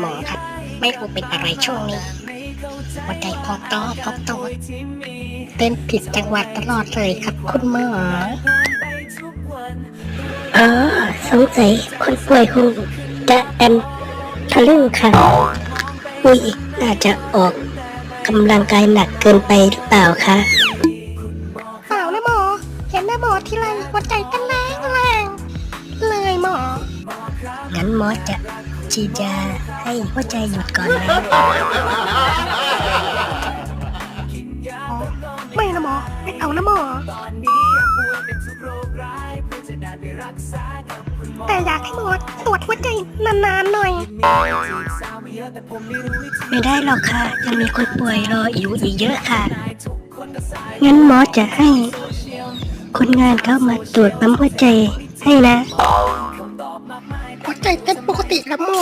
หมอครับ ไม่รู้เป็นอะไรช่วงนี้หัวใจพองต้อพองโตดเต้นผิดจังหวะตลอดเลยครับคุณหมออ๋อสงสัยคนป่วยคงจะแอนทะลึ่งค่ะอุ้ยน่าจะออกกำลังกายหนักเกินไปหรือเปล่าคะเปล่านะหมอ เห็นแม่หมอทีไรหัวใจเต้นแรงแรงเลยหมองั้นหมอจะ ฉีดยาให้หัวใจหยุดก่อนนะไม่นะหมอ ไม่เอานะหมอ แต่อยากให้หมอตรวจหัวใจนานๆหน่อย ไม่ได้หรอกค่ะ ยังมีคนป่วยรออยู่อีกเยอะค่ะ งั้นหมอจะให้ คนงานเข้ามาตรวจปั๊มหัวใจให้นะ หัวใจเต้นปกติครับหมอ